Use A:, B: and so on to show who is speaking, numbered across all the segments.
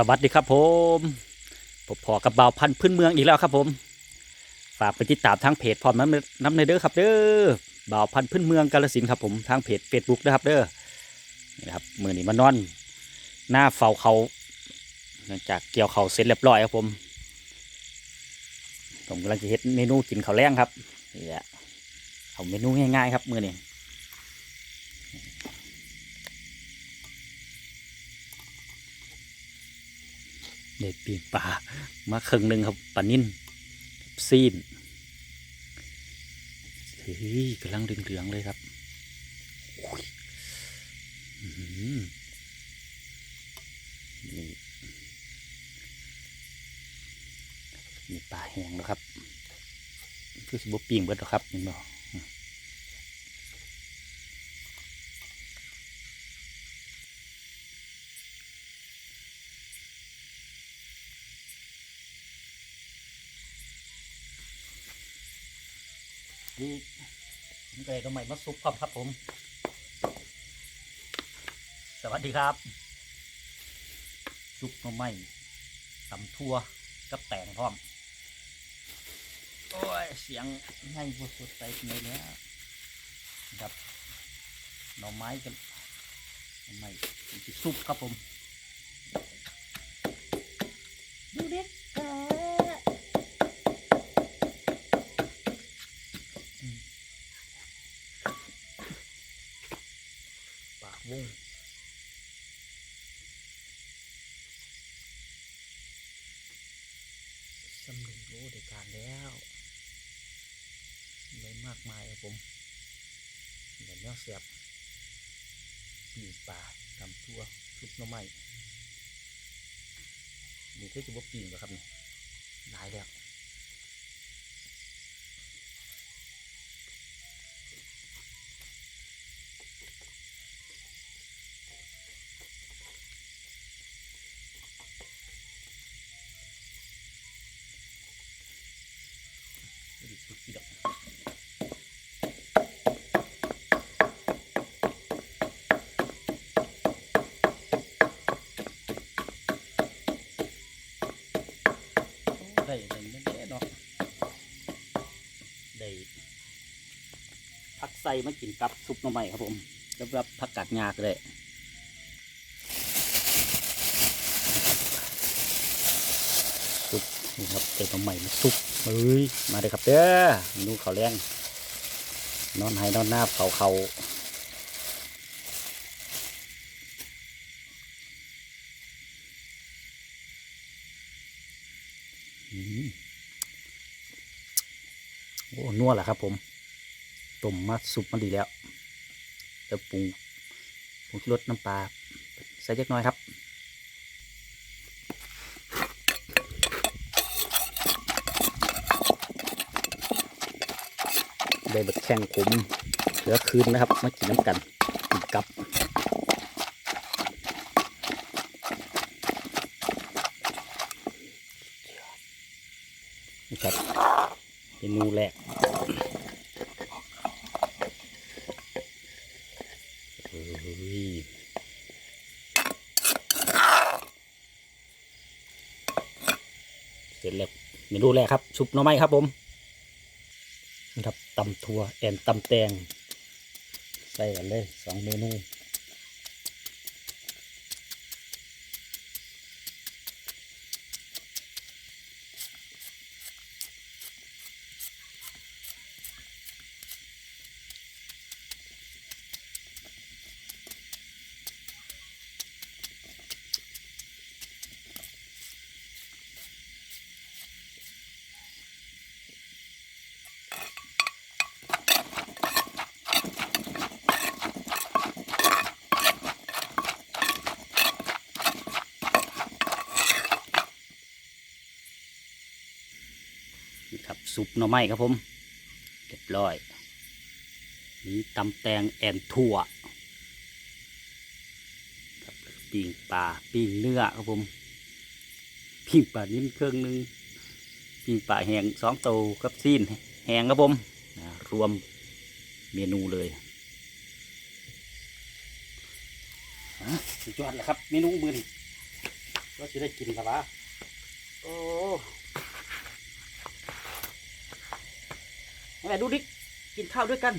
A: สวัสดีครับผมผมพอกับเบาวพันธุ์พื้นเมืองอีกแล้วครับผม ฝากไปติดตามทางเพจพร้อมน้ำน้ำในเด้อครับ เด้อบ่าวพันธุ์พื้นเมืองกาลสินครับผมทางเพจเฟซบุ๊กนะครับเด้อนี่ครับมือนี้มานอน หน้าเฝ้าเขาหลังจากเกี่ยวเขาเสร็จเรียบร้อยครับผม ผมกำลังจะเฮ็ดเมนูกินข้าวแรงครับนี่แหละเอาเมนูง่ายๆครับมือนี้ เด็ดปีกปลามาครึ่งหนึ่งครับปลานิ่นซีนเฮ้ยกำลังเหลืองๆเลยครับโอ้ยอื้อหือนี่มีปลาแห้งแล้วครับคือสิบปิ้งเบิดหรอกครับเห็นบ่ นี่นี่ก็เลยก็ใหม่มาซุปพร้อมครับผม สวัสดีครับ ซุปน่อไม้ตำทั่วกับแตงพร้อม โอ้ย เสียงให้พวกสดใจเลยแล้วครับหน่อไม้กันหน่อไม้ซุปครับผม
B: ดูเด็กเออ
A: ปากวุ้งสำเร็จรู้ในการแล้วเลย มากมายครับผมเดี๋ยวเนื้อเสียบปีกปลาทำทั่วซุปหน้ำไม้นี่คือจะบกปีนเหรอครับนี่ได้แล้ว ไม่ได้ซุปอีดอกได้ได้ได้เนาะได้ผัก ใส่มากินกับซุปหน่อไม้ครับผมแล้วรับผักกาดงาก็ได้ซุปนี่ครับเต็มหน่อไม้มาซุปเฮ้ยมาเลยครับเด้อดูเขาแรงนอนให้นอนหน้าเขาเขาอืมโอ้นัวแหละครับผม ต้มมาสุปมาดีแล้วเดี๋ยวปรุงปรุงรสน้ำปลาใส่เล็กน้อยครับได้บัดแข่งขมเหลือคืนนะครับมากินน้ำกันกินกับนี่ครับเมนูแรกเฮ้ย เสร็จแล้วเมนูแรกครับชุบหน่อไม้ครับผมนะครับตำถั่วแอนตำแตงใส่กันเลยสองเมนู ซุปหน่อไม้ครับผมเรียบร้อย นี่ตำแตงแอนถั่วครับปิ้งปลาปิ้งเนื้อครับผมปิ้งปลานิ่มเครื่องหนึงปิ้งปลาแห้งสองโตกับซีนแห้งครับผมรวมเมนูเลยสุดยอดเลยครับ เมนูมือนี่ว่าจะได้กินกับวะโอ้ ไหนดูดิกกินข้าวด้วยกัน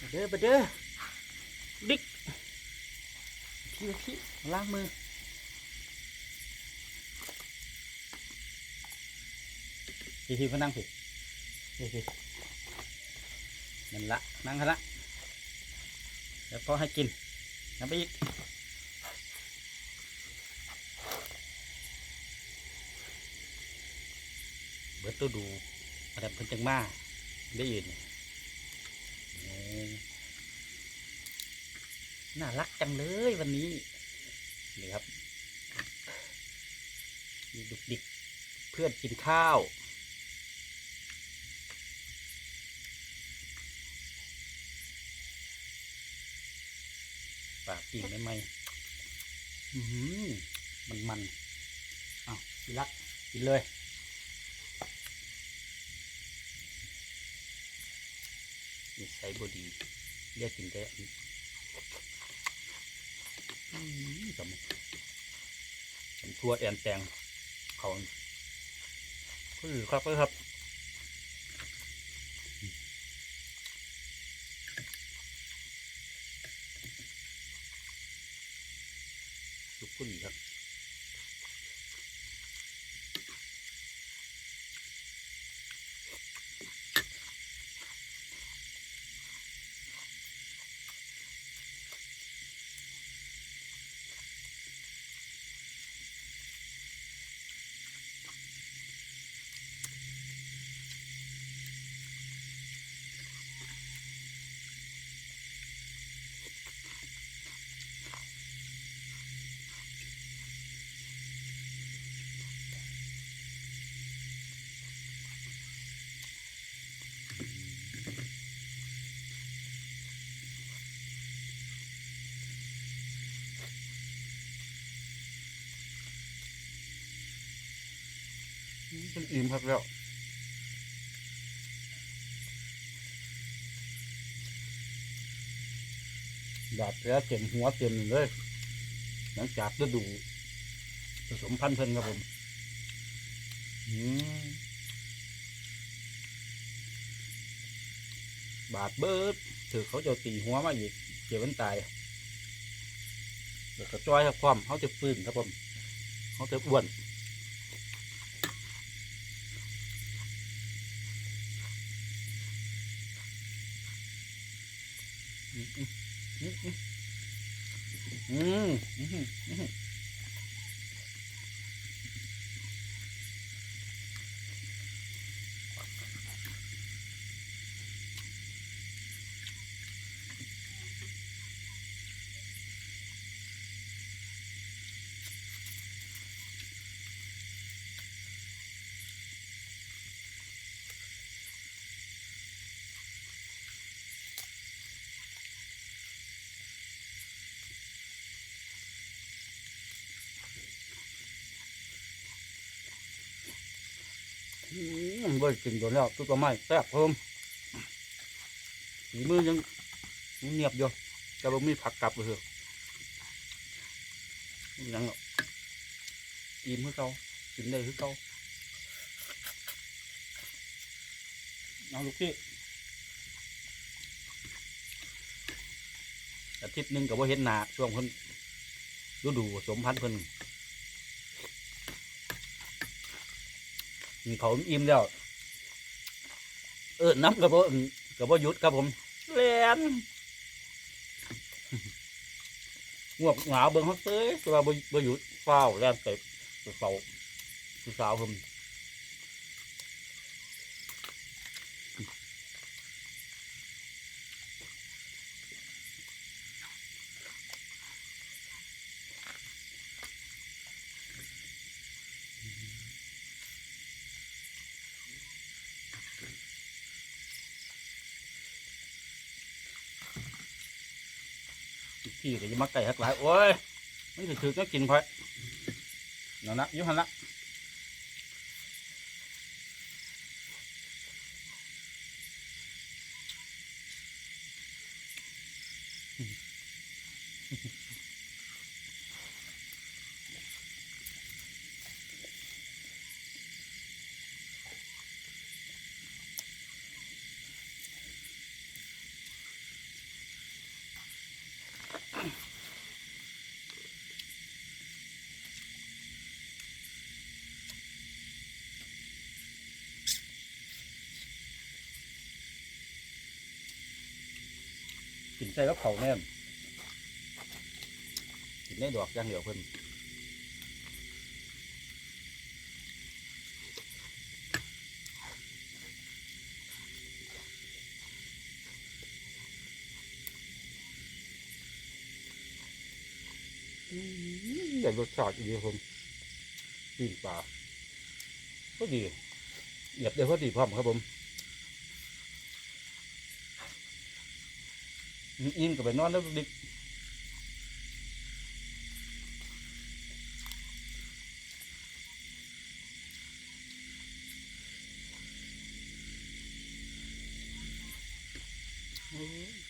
A: มาเด้อมาเด้อดิกพี่พี่ล้างมือพี่พี่ก็นั่งสิพี่พี่นั่นละนั่งกันละเดี๋ยวพ่อให้กินน้ำไปอีกเบิดตัวดู อะไรเพิ่นจังมาได้ยินเอ้ยน่ารักจังเลยวันนี้นี่ครับมีดุกดิกเพื่อนกินข้าวปากปิ่งได้ไหมอื้อหือมันมันอ้าวพี่รักกินเลย นิสัยบดีเรียกกินแต่อันนี้อืมสำสำทั่วแอนแตงเขาคือครับเลยครับ เป็นอิ่มครับแล้วบาดแผลเต็มหัวเต็มเลย หลังจากฤดูผสมพันธุ์เพิ่นครับผมบาดเบิดถือเขาจะตีหัวมาอีกเจ็บมันตายเดี๋ยวก็จ้อยครับความเขาจะฟื้นครับผมเขาจะอ้วน อืมอื มอืมอืม เบ่กินโดนแล้วตุ๊กไม้แซ่บเพิ่มฝีมือยังเงียบอยู่แต่บ่มีผักกลับเลยเหรอยังหรอกอิ่มคือเก่ากินได้คือเก่าเอาลูกพี่อาทิตย์หนึงกับว่าเห็นหนาช่วงเพิ่นฤดูสมพันธุ์เพิ่น มีเขาอิ่มแล้ว เออน้ำกับว่ากับว่ายุดครับผมแลนงวกหงาวเบิ่งเขาเต้ยตัวบ่บ่หยุดเฝ้าวแลนไปไปเฝ้าคือสาวผม พี่ก็ยังมาไก่หักหลายโอ้ยไม่ถือถือก็กินพอยนั่นนะอยุหันละ ใส่กับเขาวแน่กินได้ดอกอย่างเดียวเพิ่นได้รสชาติดีครับผมปีนปลาก็ดีเหยียบได้พอดีพร้อมครับผม อิ่มก็ไปนอนแล้วดิก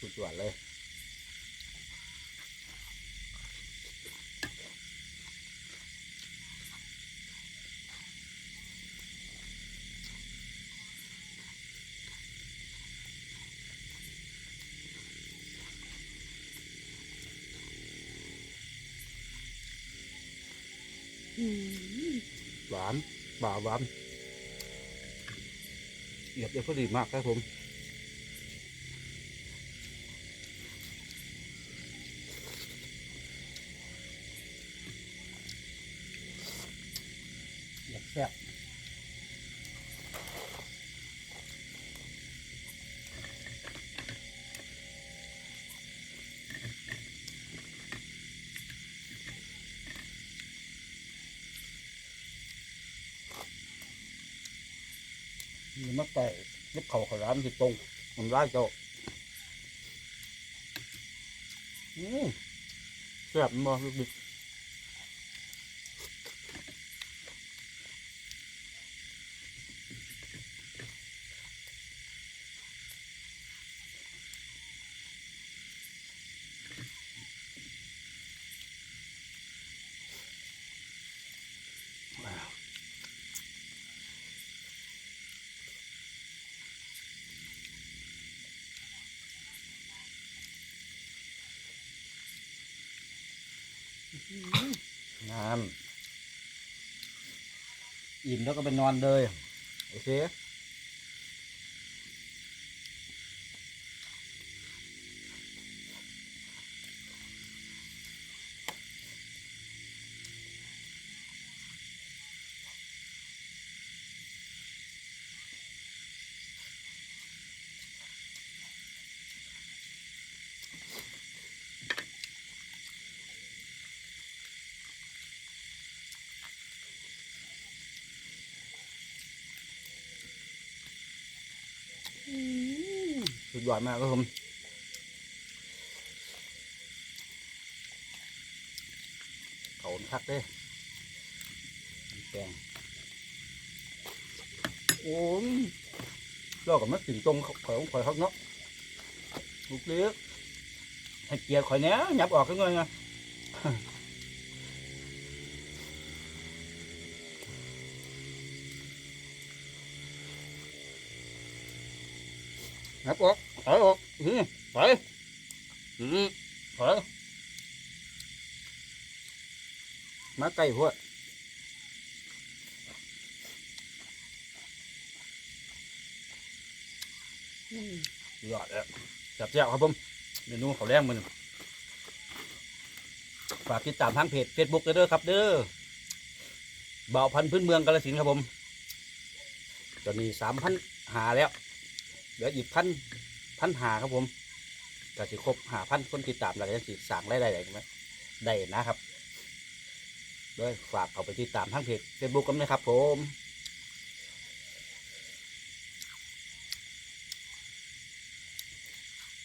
A: สุดยอดเลย หวานบ่าหวานเหยียบได้พอดีมากครับผม มาแต่เล็บเขาขาร้ามสิตรงมันร้ายเจ้าอืมแซ่บมากลูกดิก อิ่มแล้วก็ไปนอนเลย โอเค ยอดมากครับผมเขาคักเด้แกงโอ้ยเรากับมัดถึงตรงข่อยของข่อยเขาเนาะลูกเล็กให้เกียร์ข่อยเนี้ยยับออกกันเลยไงงับออก ถอยออกนี่ถอยอืมถอยมาใกล้พวกยอดแล้วจับเจ้าครับผมเมนูเขาแรงมันฝากติดตามทางเพจ Facebook เด้อครับ เด้อบ่าวพันธุ์พื้นเมืองกาลสินครับผม ตอนนี้สามพันหาแล้วเหลืออีกพัน พันหาครับผมก็จะครบหาพันคนติดตามแล้วจะสิสั่งได้ได้ไหมได้นะครับโดยฝากเอาไปติดตามทั้งเพจเฟซบุ๊กกันนะครับ ผม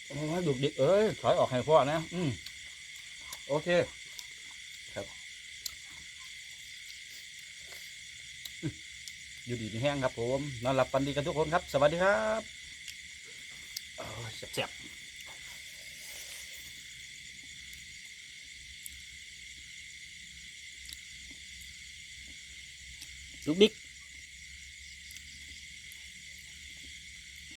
A: โอ้ยดุกดิกเอ้ยถอยออกให้พ่อนะ อืมโอเค ครับอืมอยู่ดีมีแห้งครับผมนอนหลับฝันดีกันทุกคนครับ สวัสดีครับ โอ้ยเจ็บๆลูกดิ๊ก